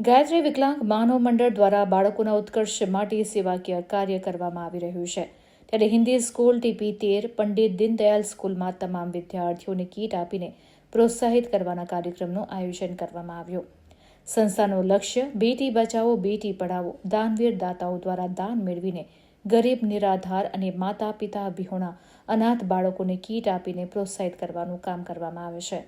ગાયત્રી વિકલાંગ માનવ મંડળ દ્વારા બાળકોના ઉત્કર્ષ માટે સેવાકીય કાર્ય કરવામાં આવી રહ્યું છે. ત્યારે હિન્દી સ્કૂલ ટીપી તેર, પંડિત દીનદયાલ સ્કૂલમાં તમામ વિદ્યાર્થીઓને કીટ આપીને પ્રોત્સાહિત કરવાના કાર્યક્રમનું આયોજન કરવામાં આવ્યું. સંસ્થાનું લક્ષ્ય, બેટી બચાવો, બેટી પઢાવો, દાનવીર દાતાઓ દ્વારા દાન મેળવીને ગરીબ, નિરાધાર અને માતા પિતા વિહોણા અનાથ બાળકોને કીટ આપીને પ્રોત્સાહિત કરવાનું કામ કરવામાં આવે છે.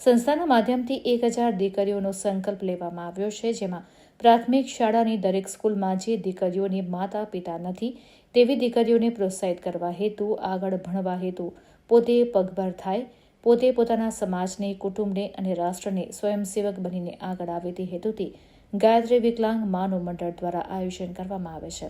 સંસ્થાના માધ્યમથી એક હજાર દીકરીઓનો સંકલ્પ લેવામાં આવ્યો છે, જેમાં પ્રાથમિક શાળાની દરેક સ્કૂલમાં જે દીકરીઓની માતા પિતા નથી, તેવી દીકરીઓને પ્રોત્સાહિત કરવા હેતુ, આગળ ભણવા હેતુ, પોતે પગભર થાય, પોતે પોતાના સમાજને, કુટુંબને અને રાષ્ટ્રને સ્વયંસેવક બનીને આગળ આવે તે હેતુથી ગાયત્રી વિકલાંગ માનવ મંડળ દ્વારા આયોજન કરવામાં આવે છે.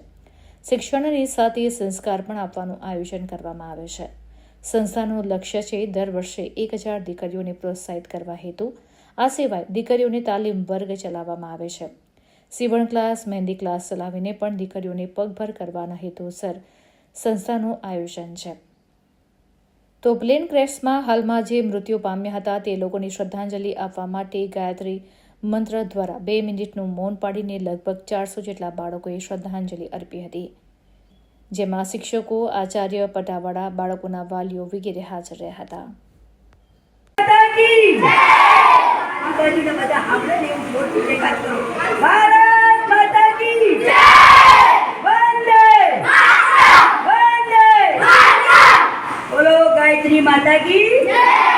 શિક્ષણની સાથે સંસ્કાર પણ આપવાનું આયોજન કરવામાં આવે છે. સંસ્થાનું લક્ષ્ય છે દર વર્ષે એક હજાર દીકરીઓને પ્રોત્સાહિત કરવા હેતુ. આ સિવાય દીકરીઓને તાલીમ વર્ગ ચલાવવામાં આવે છે. સીવણ ક્લાસ, મહેંદી ક્લાસ ચલાવીને પણ દીકરીઓને પગભર કરવાના હેતુસર સંસ્થાનું આયોજન છે. તો પ્લેન ક્રેશમાં હાલમાં જે મૃત્યુ પામ્યા હતા તે લોકોની શ્રદ્ધાંજલિ આપવા માટે ગાયત્રી મંત્ર દ્વારા બે મિનિટનું મૌન પાડીને લગભગ ચારસો જેટલા બાળકોએ શ્રદ્ધાંજલિ અર્પી હતી. જેમાં શિક્ષકો આચાર્ય પટાવાળા બાળકોના વાલીઓ વગેરે હાજર રહ્યા હતા. ભારત માતા કી જય